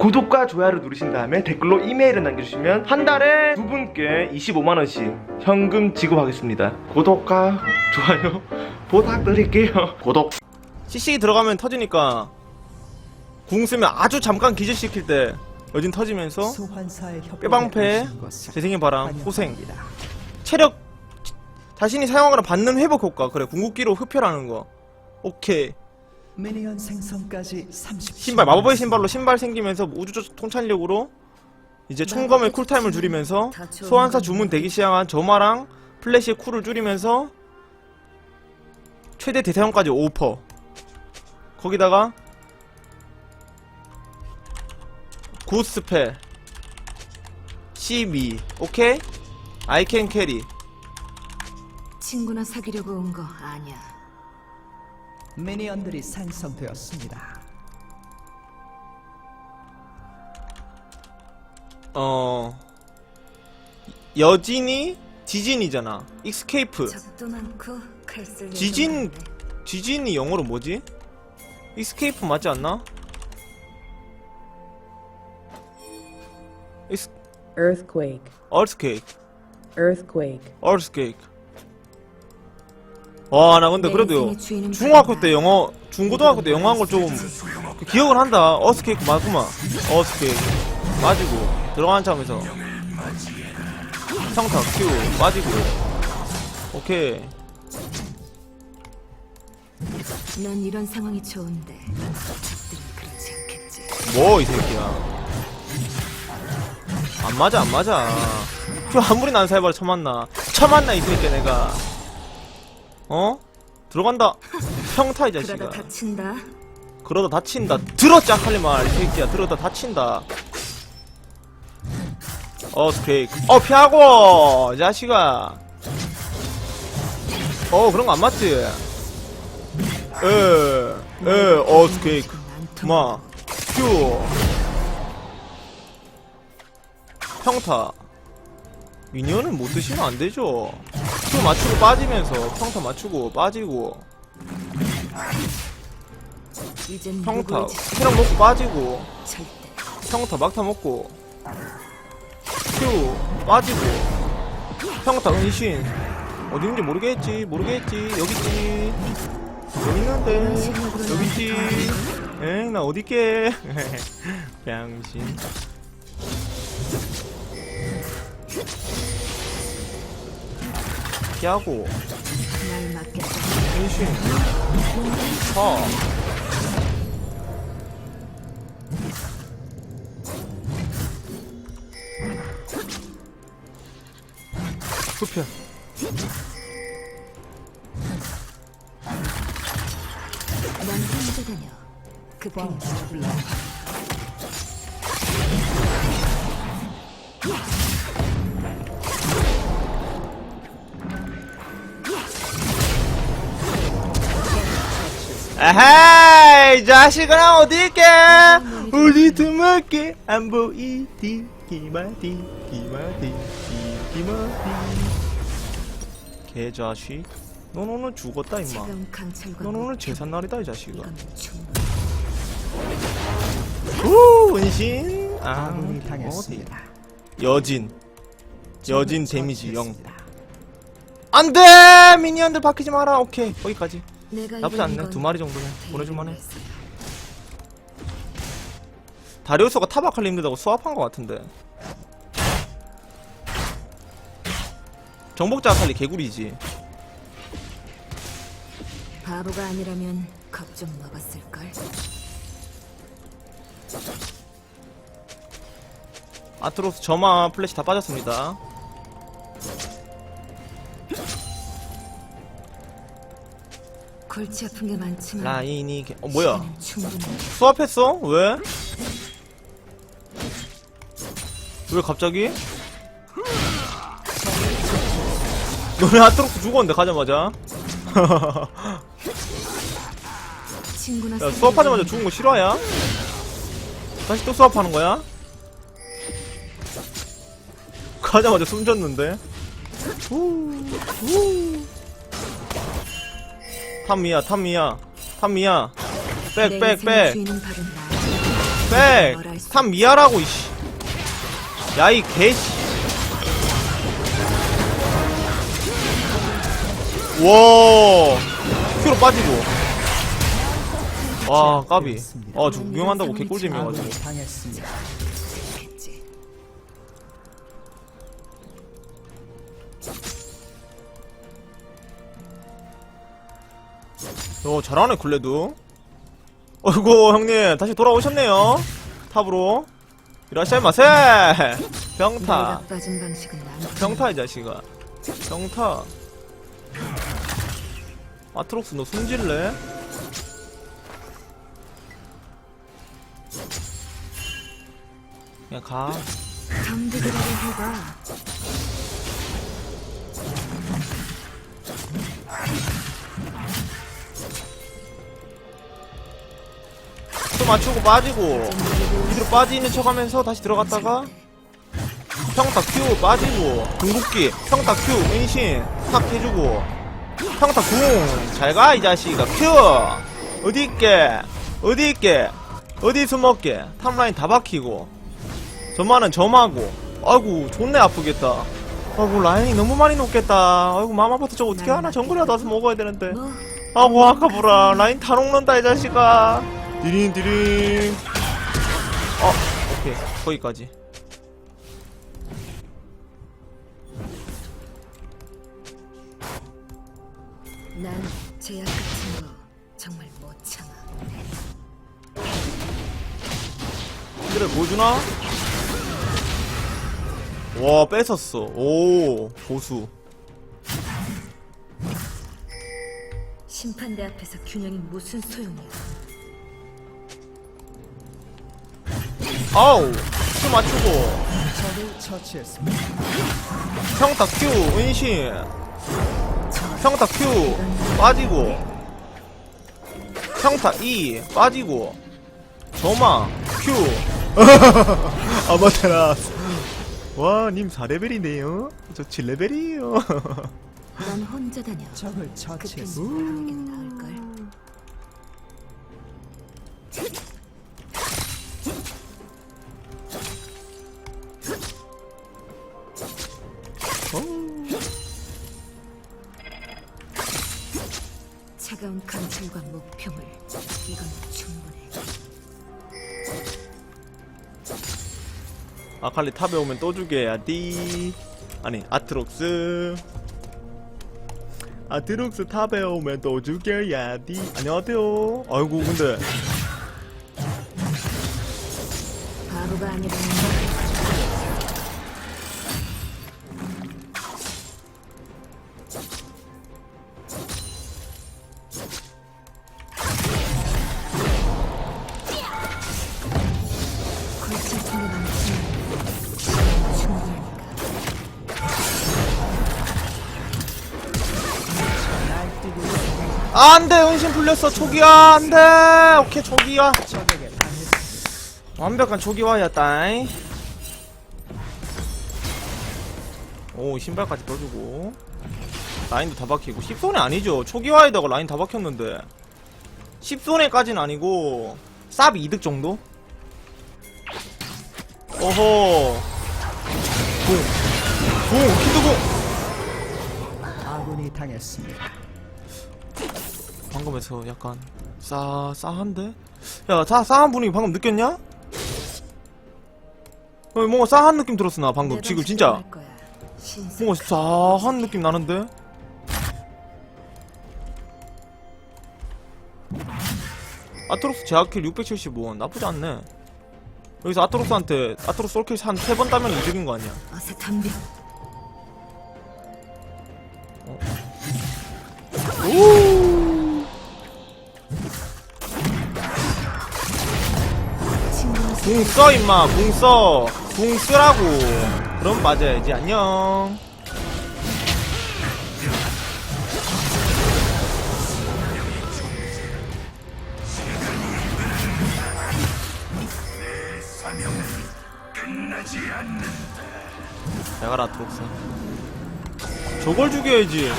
구독과 좋아요를 누르신 다음에 댓글로 이메일을 남겨주시면 한 달에 두 분께 25만원씩 현금 지급하겠습니다. 구독과 좋아요 부탁드릴게요. 구독. CC 들어가면 터지니까 궁 쓰면 아주 잠깐 기절시킬 때 여진 터지면서 것을 재생의 바람, 호생. 체력 지- 자신이 사용하거나 받는 회복 효과 그래 궁극기로 흡혈하는 거 오케이 미니언 생성까지 30. 신발 마법의 신발로 신발 생기면서 우주 통찰력으로 이제 총검의 쿨타임을 줄이면서 소환사 주문 대기 시향한 점화랑 플래시의 쿨을 줄이면서 최대 대사용까지 5% 거기다가 굿스펠 12 오케이? 아이캔 캐리 친구나 사귀려고 온 거 아니야. 미니언들이 생성되었습니다. 어 여진이 지진이잖아. 익스케이프. 적도 많고 칼 쓸 지진 지진이 영어로 뭐지? 익스케이프 맞지 않나? 익스 Earthquake, 얼스케이크 earthquake, 얼스케이크 와 나 근데 그래도 중학교 때 영어 중고등학교 때 영어 한 걸 좀 기억을 한다. 어스케이크 맞구만 어스케이크. 맞이고 들어가는 참에서. 평타 큐 빠지고. 오케이. 난 이런 상황이 좋은데 적들은 그렇지 않겠지. 뭐 이 새끼야. 안 맞아 안 맞아. 그 아무리 난 살바를 쳐맞나. 쳐맞나 이 새끼야 내가 어? 들어간다 평타 이 자식아 그러다 다친다. 그러다 다친다 들어 짝할리말 이 새끼야 들어다 다친다 어 스케이크 어 피하고 이 자식아 어 그런 거 안 맞지 에에어 스케이크 마 큐. 평타. 미니언은 못 드시면 안 되죠. 큐 맞추고 빠지면서 평타 맞추고 빠지고. 평타 체력 먹고 빠지고. 평타 막타 먹고. 큐 빠지고. 평타 은신. 어디 있는지 모르겠지 모르겠지. 여기 있지. 여기 있는데. 여기 있지 엥 나 어디 있게. 병신 피하고. 서. 흡혈 난 혼자 다녀. 급행 아하 이 자식아 어디 있게? 어디 드먹게 안 보이디 기마디 기마디 기마디. 개자식. 넌 오늘 죽었다 임마. 넌 오늘 제삿날이다 이 자식아. 우 은신. 아 아군이 어디 당했습니다. 여진. 여진 데미지 0 처치했습니다. 안돼! 미니언들 바뀌지 마라. 오케이 거기까지 나쁘지 않네. 건두 마리 정도면 다 보내줄만해. 다리우스가 타박할리 힘들다고 수압한 것 같은데. 정복자 아칼리 개구리지. 바보가 아니라면 겁좀 먹었을 걸. 아트로스 점화 플래시 다 빠졌습니다 골치 아픈 게 많지만 라인이 개... 어 뭐야 시간은. 수압했어? 왜? 왜 갑자기? 너네 아트로스 죽었는데 가자마자 친구나 야온 죽은 거 실화야? 다시 또 수압하는 거야? 가자마자 숨졌는데? 후, 후. 탐미야 탐미야 탐미야 내백 미아라고, 이씨. 야, 이 개씨. 와, 큐로 빠지고. 와, 까비. 아, 저 구경한다고 개꿀잼이어가지고. 어, 잘하네, 클레드. 어이구, 형님, 다시 돌아오셨네요. 탑으로. 이라시아이 마세! 병타. 빠진 방식은 병타, 이 자식아. 병타. 아트록스, 너 숨질래? 그냥 가. 덤비기라도 해봐. 맞추고 빠지고. 밑으로 빠지는 척 하면서 다시 들어갔다가. 평타 Q 빠지고. 궁극기. 평타 Q. 은신. 탁 해주고. 평타 궁. 잘 가, 이 자식아. Q. 어디 있게? 어디 있게? 어디 숨었게? 탑라인 다 박히고. 저만은 점하고. 아이고, 존내 아프겠다. 아이고, 라인이 너무 많이 녹겠다. 아이고, 마마부터 저거 어떻게 하나 정글이라도 와서 먹어야 되는데. 뭐 아고 아까보라 라인 다 녹는다 이 자식아 디링 디링 어 오케이 거기까지 난 제약 같은 거 정말 못 참아. 그래 뭐 주나? 와 뺏었어 오 보수 심판대 앞에서 균형이 무슨 소용이야? 아우 큐 맞추고. 평타 Q 은신. 평타 Q 빠지고. 평타 E 빠지고. 점화 Q 아마테라스 와님 4레벨이네요. 저 7레벨이에요. 넌 혼자 다녀. 적을 처치했습니다. 아칼리 탑에 오면 또 죽여야지 아니 아트록스. 아트록스 탑에 오면 또 죽여야지 안녕하세요. 아이고 근데. 바보가 아니라 풀렸어 초기화. 안돼. 오케이 초기화. 완벽한 초기화였다잉. 오 신발까지 떠주고. 라인도 다 박히고. 10손에 아니죠. 초기화에다가 라인 다 박혔는데. 10손에까지는 아니고 쌉 이득 정도? 어허. 궁궁 히드궁 아군이 당했습니다. 방금에서 약간 싸 싸한데? 야, 싸 싸한 분위기 방금 느꼈냐? 어, 뭔가 싸한 느낌 들었어 나 방금 지금 진짜 뭔가 싸한 느낌 나는데? 아트록스 제아킬 675원 나쁘지 않네 여기서 아트록스한테 아트록스 솔킬 한세번 따면 이득인 거 아니야 어서 덤벼. 궁 써 임마 궁 써. 궁 쓰라고. 그럼 맞아야지 안녕. 내가 라 트록스. 저걸 죽여야지.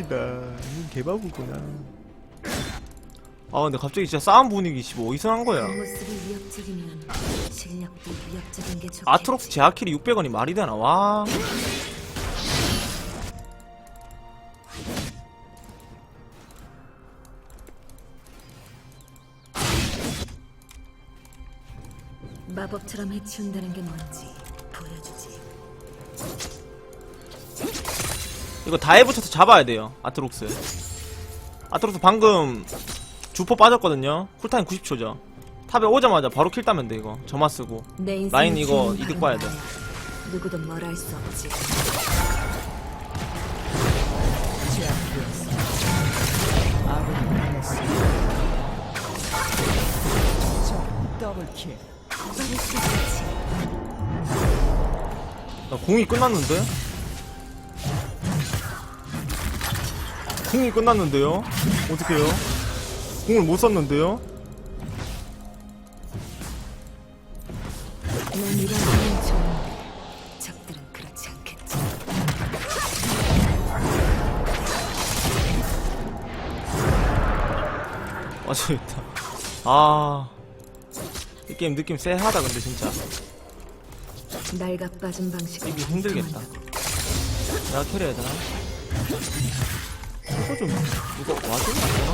아 개꿀이다 개바보구나. 아 근데 갑자기 진짜 싸움 분위기 씨 뭐 어디서 난 거야? 모습이 위협적이면 실력도 위협적인 게 좋겠지. 아트록스 제아킬이 600원이 말이 되나? 와. 마법처럼 해치운다는 게 뭔지. 이거 다해 붙여서 잡아야 돼요 아트록스. 아트록스 방금 주포 빠졌거든요. 쿨타임 90초죠. 탑에 오자마자 바로 킬 따면 돼 이거. 점화 쓰고. 라인 이거 이득 봐야 돼. 누구도 뭘할수 없지. 나 공이 끝났는데? 공이 끝났는데요? 어떡해요? 공을 못 썼는데요? 난 이런 사람 좋은데 적들은 그렇지 않겠지. 아 아... 이 게임 느낌 쎄하다 근데 진짜 날가 빠진 방식은 이기 힘들겠다 내가 캐리해야 되나? 이거 좀 이거 와주면 안 되나?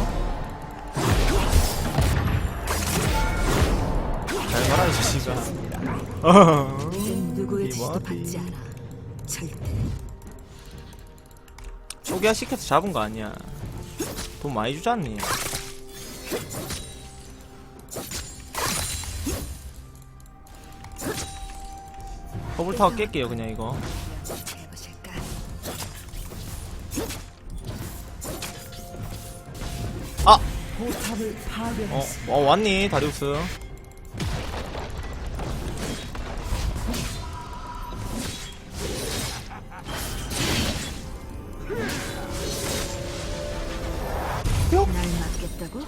잘 가라 이 자식아 이젠 누구의 지시도 이마디. 받지 않아. 절대. 초기화 시켜서 잡은 거 아니야 돈 많이 주지 않니? 더블타워 깰게요 그냥 이거 어, 파괴했습니다. 어 왔니 다리우스? 날 맞겠다고?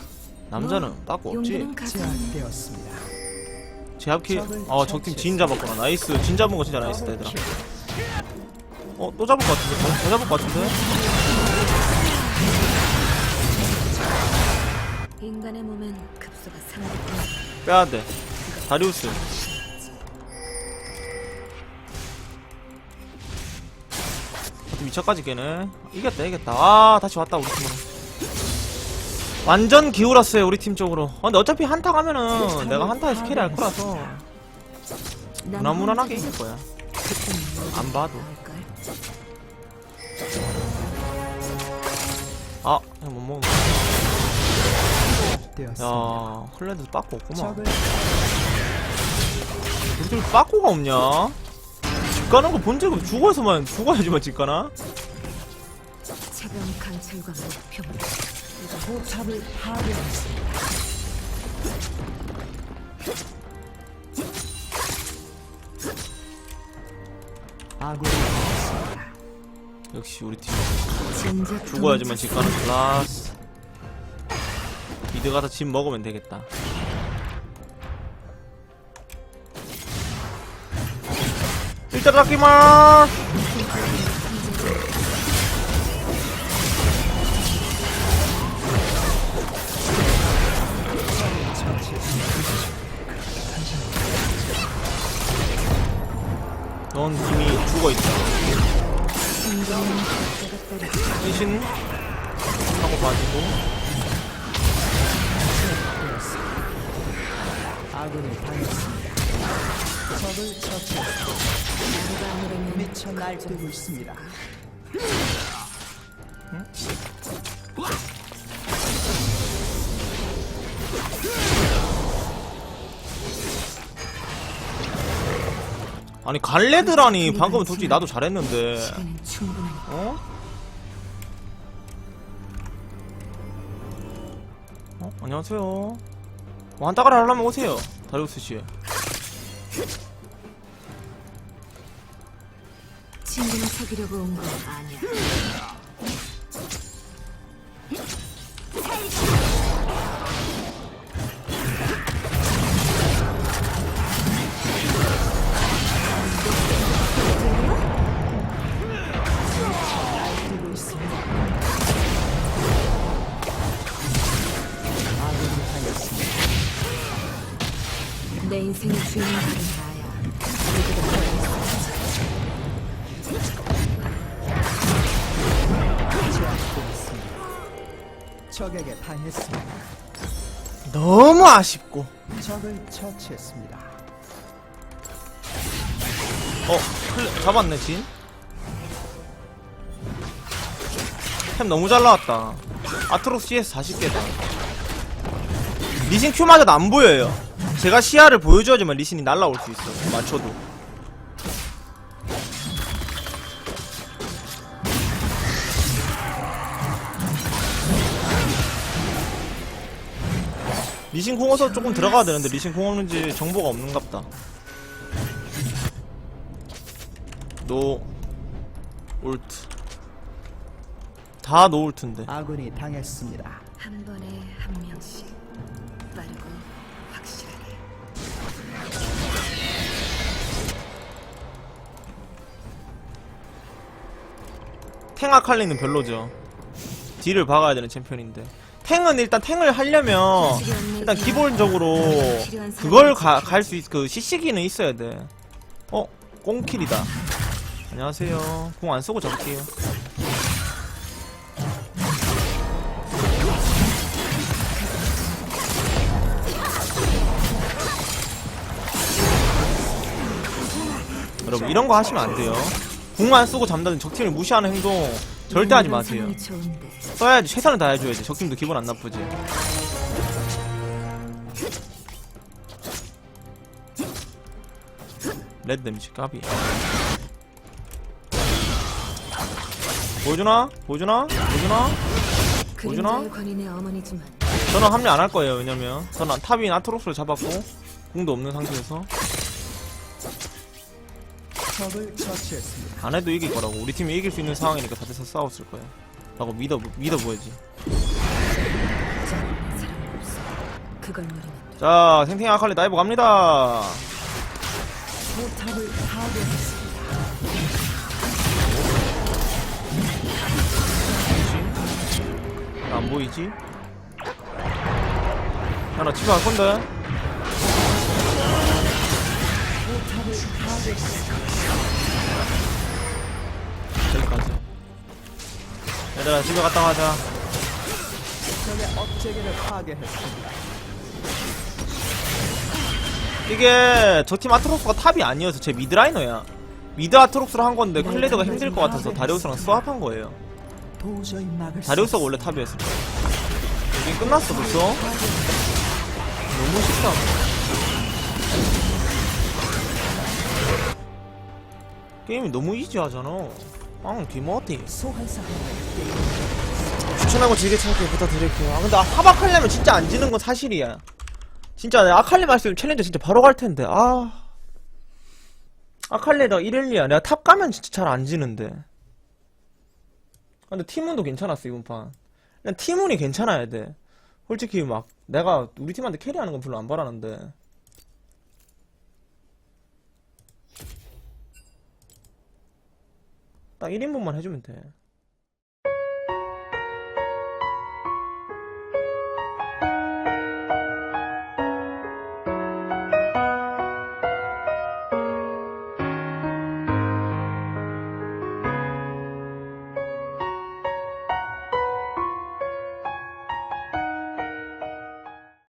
남자는 뭐, 따고 없지? 용기는 제압되었습니다. 제압키 어 적팀 진 잡았구나. 나이스. 진 잡은 거 진짜 나이스다 얘들아. 어또 잡을 것 같은데? 더, 더 잡을 것 같은데 인간의 몸엔 급소가 상대뿐 빼야돼. 다리우스. 미쳐까지 깨네. 이겼다 이겼다. 아 다시 왔다 우리 팀으로. 완전 기울었어요 우리 팀 쪽으로. 아, 근데 어차피 한타 가면은 내가 한타에서 캐리 할 거라서 무난무난하게 이길 거야. 안 봐도. 아 그냥 못 먹으면 되었습니다. 야 홀랜드 빠꾸 없구만 적을 우리들 빠꾸가 없냐? 집 가는 거 본 적이 없 죽어서만 죽어야지만 집 가나? 차가운 강철과 목표 포탑을 파괴했습니다. 아군이. 역시 우리 팀 진작 죽어야지만 집 가는 클라스 미드 가서 집 먹으면 되겠다. 일자라기만. 넌 이미 죽어있다. 대신 하고 빠지고 아군이 당했습니다. 적을 처치했습니다. 미쳐 날뛰고 있습니다. 아니 갈레드라니 방금 솔직히 나도 잘했는데 어? 어? 안녕하세요 뭐 한따가리 하려면 오세요 다리우스씨. 친구나 사귀려고 온 거 아니야 인생의 주인공은 나야. 적에게 당했습니다. 너무 아쉽고 적을 처치했습니다. 어 클- 잡았네 진. 템 너무 잘 나왔다. 아트록스 CS 40개다. 리신 Q마저도 안 보여요. 제가 시야를 보여줘야지만 리신이 날라올 수 있어. 맞춰도. 리신 공어서 조금 들어가야 되는데 리신 공 없는지 정보가 없는갑다. 노 올트 다 노올트인데 아군이 당했습니다. 한 번에 한 명씩 탱 아칼리는 별로죠. 딜을 박아야 되는 챔피언인데. 탱은 일단 탱을 하려면 일단 기본적으로 그걸 갈 수 있, 그 CC기는 있어야 돼. 어? 꽁킬이다. 안녕하세요. 공 안 쓰고 잡을게요. 여러분 이런 거 하시면 안 돼요 궁안 쓰고 잠다는 적팀을 무시하는 행동 절대 하지 마세요. 써야지 최선을 다해줘야지. 적팀도 기분 안 나쁘지. 레드 데미지 까비. 보여주나? 보여주나? 보여주나? 어머니지만. 저는 합류 안 할 거예요 왜냐면. 저는 탑인 아토록스를 잡았고 궁도 없는 상태에서 적을 처치했습니다. 안 해도 이길 거라고 우리 팀이 이길 수 있는 상황이니까 다들 싸웠을 거야 라고 믿어 믿어보야지. 그걸 노리면. 자 생탱이 아칼리 다이브 갑니다 포탑을 파괴했습니다. 안 보이지? 야나 집에 갈 건데 포탑을 파괴했습니다. 얘들아 집에 갔다 가자. 이게 저 팀 아트록스가 탑이 아니어서 제 미드라이너야. 미드 아트록스를 한 건데 클레드가 힘들 것 같아서 다리우스랑 스왑한 거예요. 다리우스가 원래 탑이었을 거야. 이게 끝났어 벌써? 너무 쉽다. 게임이 너무 이지하잖아 앙 디모티 추천하고 즐겨 찾기 부탁드릴게요. 아, 근데 하박하려면 진짜 안 지는 건 사실이야. 진짜 내가 아칼리 말씀 챌린저 진짜 바로 갈 텐데, 아. 아칼리다 112야. 내가 탑 가면 진짜 잘 안 지는데. 아, 근데 팀운도 괜찮았어, 이번 판. 그냥 팀운이 괜찮아야 돼. 솔직히 막, 내가 우리 팀한테 캐리하는 건 별로 안 바라는데. 딱 1인분만 해주면 돼.